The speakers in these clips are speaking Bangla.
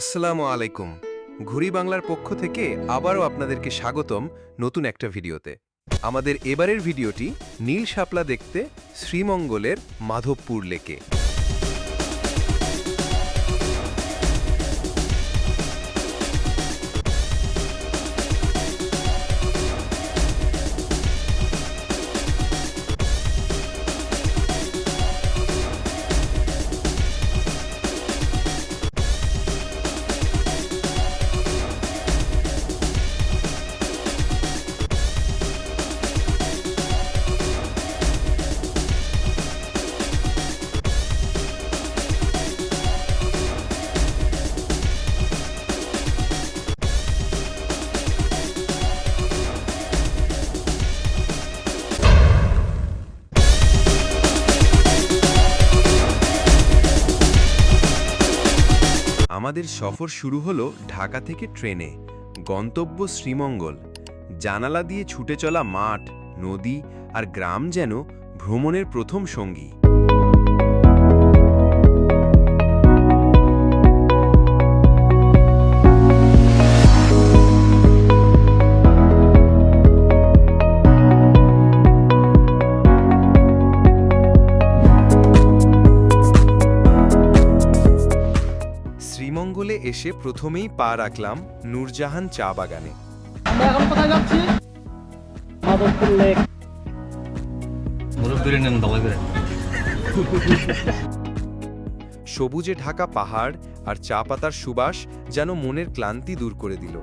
আসসালামু আলাইকুম। ঘুরি বাংলার পক্ষ থেকে আবারও আপনাদেরকে স্বাগতম নতুন একটা ভিডিওতে। আমাদের এবারের ভিডিওটি নীল শাপলা দেখতে শ্রীমঙ্গলের মাধবপুর লেকে। আমাদের সফর শুরু হলো ঢাকা থেকে ট্রেনে। গন্তব্য শ্রীমঙ্গল। জানালা দিয়ে ছুটে চলা মাঠ, নদী আর গ্রাম যেন ভ্রমণের প্রথম সঙ্গী। এসে প্রথমেই পা রাখলাম নূরজাহান চা বাগানে। আমরা এখন কোথায় যাচ্ছি? সবুজে ঢাকা পাহাড় আর চা পাতার সুবাস যেন মনের ক্লান্তি দূর করে দিল।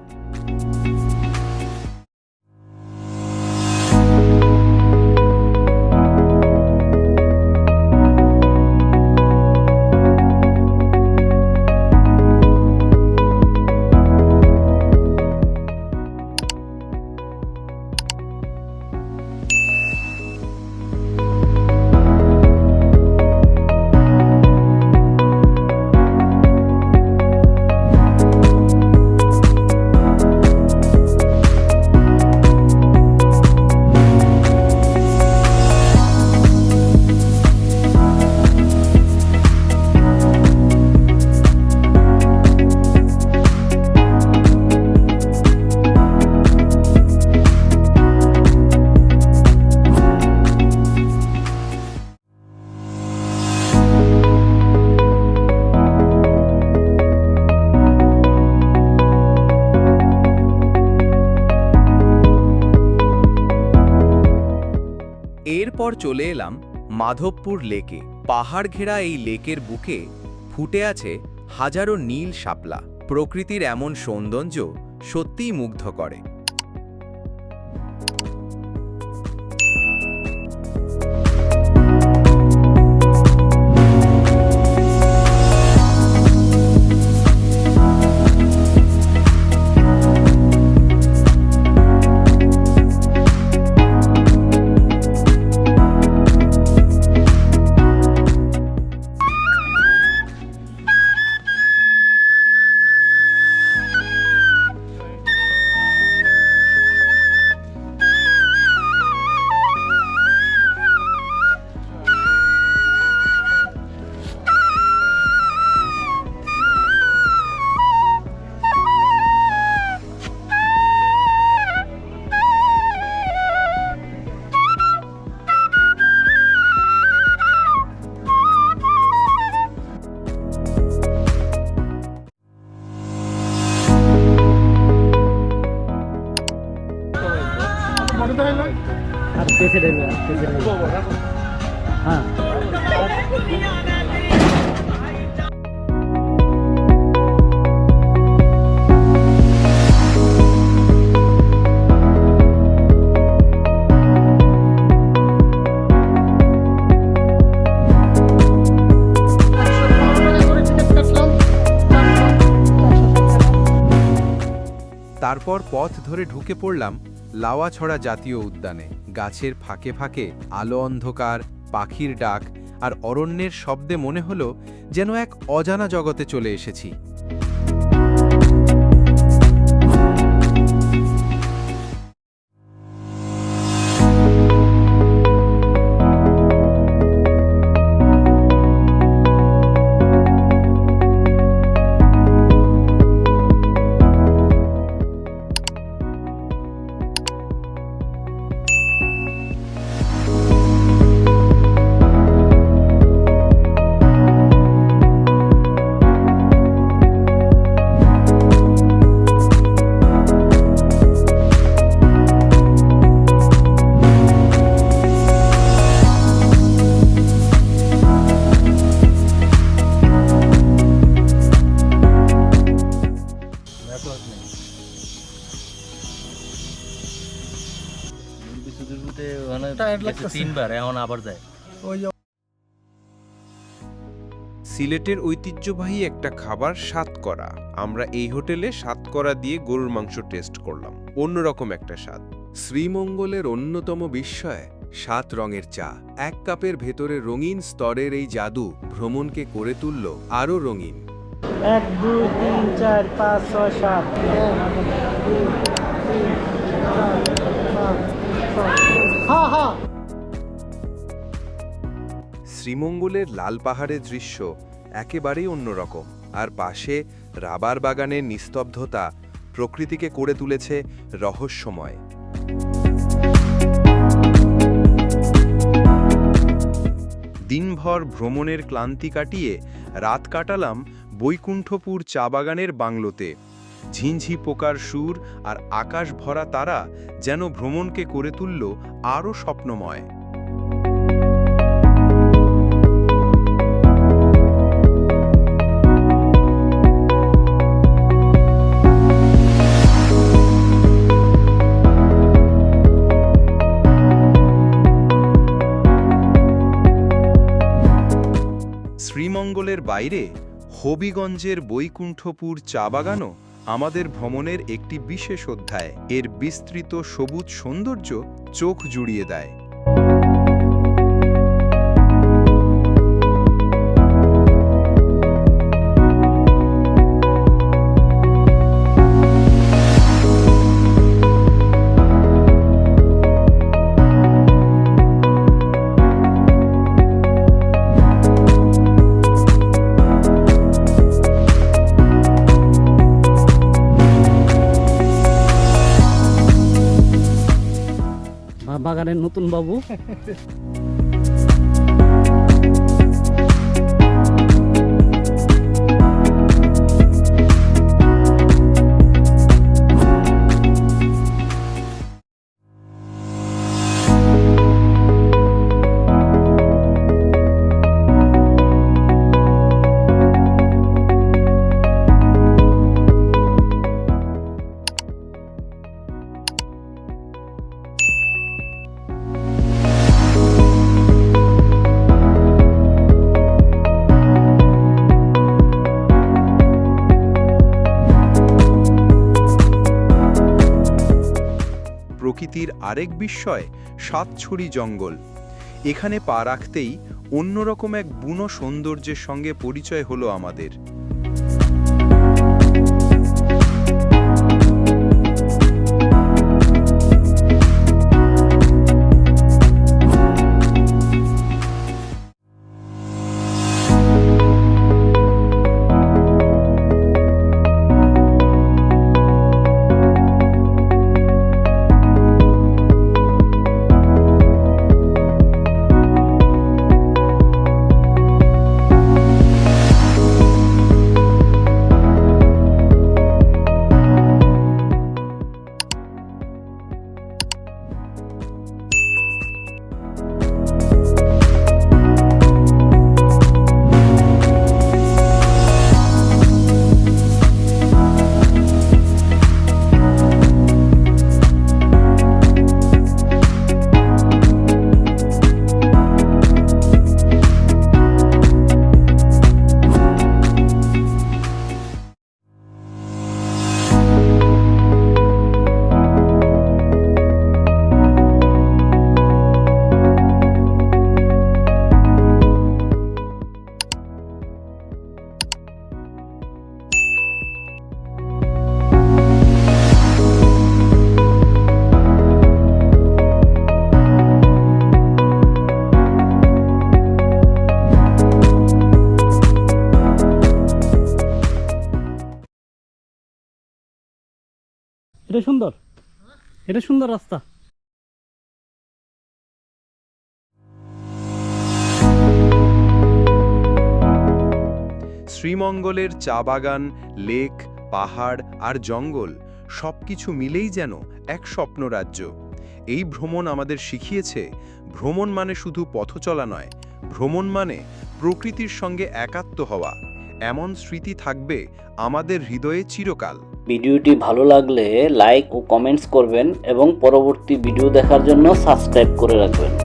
এরপর চলে এলাম মাধবপুর লেকে। পাহাড় ঘেরা এই লেকের বুকে ফুটে আছে হাজারো নীল শাপলা। প্রকৃতির এমন সৌন্দর্য সত্যিই মুগ্ধ করে। হ্যাঁ। তারপর পথ ধরে ঢুকে পড়লাম লাওয়াছড়া জাতীয় উদ্যানে। গাছের ফাঁকে ফাঁকে আলো অন্ধকার, পাখির ডাক আর অরণ্যের শব্দে মনে হলো যেন এক অজানা জগতে চলে এসেছি। গেছে তিনবার এখন আবার যায়। সিলেটের ঐতিহ্যবাহী একটা খাবার সাতকরা। আমরা এই হোটেলে সাতকরা দিয়ে গরুর মাংস টেস্ট করলাম। অন্যরকম একটা স্বাদ। শ্রীমঙ্গলের অন্যতম বিস্ময় সাত রঙের চা। এক কাপের ভেতরে রঙিন স্তরের এই জাদু ভ্রমণকে করে তুলল আরও রঙিন। এক দুই তিন চার পাঁচ ছয় সাত। এক, দুই, শ্রীমঙ্গলের লাল পাহাড়ের দৃশ্য একেবারেই অন্যরকম। আর পাশে রাবার বাগানের নিস্তব্ধতা প্রকৃতিকে করে তুলেছে রহস্যময়। দিনভর ভ্রমণের ক্লান্তি কাটিয়ে রাত কাটালাম বৈকুণ্ঠপুর চা বাগানের বাংলোতে। ঝিঞ্ঝি পোকার সুর আর আকাশ ভরা তারা যেন ভ্রমণকে করে তুলল আরও স্বপ্নময়। শ্রীমঙ্গলের বাইরে, হবিগঞ্জের বৈকুণ্ঠপুর চা বাগানও আমাদের ভ্রমণের একটি বিশেষ অধ্যায়। এর বিস্তৃত সবুজ সৌন্দর্য চোখ জুড়িয়ে দেয়। নতুন বাবু। প্রকৃতির আরেক বিস্ময়, সাতছড়ি জঙ্গল। এখানে পা রাখতেই অন্যরকম এক বুনো সৌন্দর্যের সঙ্গে পরিচয় হলো আমাদের। এটা সুন্দর। এটা সুন্দর রাস্তা। শ্রীমঙ্গলের চা বাগান, লেক, পাহাড় আর জঙ্গল সবকিছু মিলেই যেন এক স্বপ্নরাজ্য। এই ভ্রমণ আমাদের শিখিয়েছে, ভ্রমণ মানে শুধু পথচলা নয়, ভ্রমণ মানে প্রকৃতির সঙ্গে একাত্ম হওয়া। এমন স্মৃতি থাকবে আমাদের হৃদয়ে চিরকাল। ভিডিওটি ভালো লাগলে লাইক ও কমেন্টস করবেন এবং পরবর্তী ভিডিও দেখার জন্য সাবস্ক্রাইব করে রাখবেন।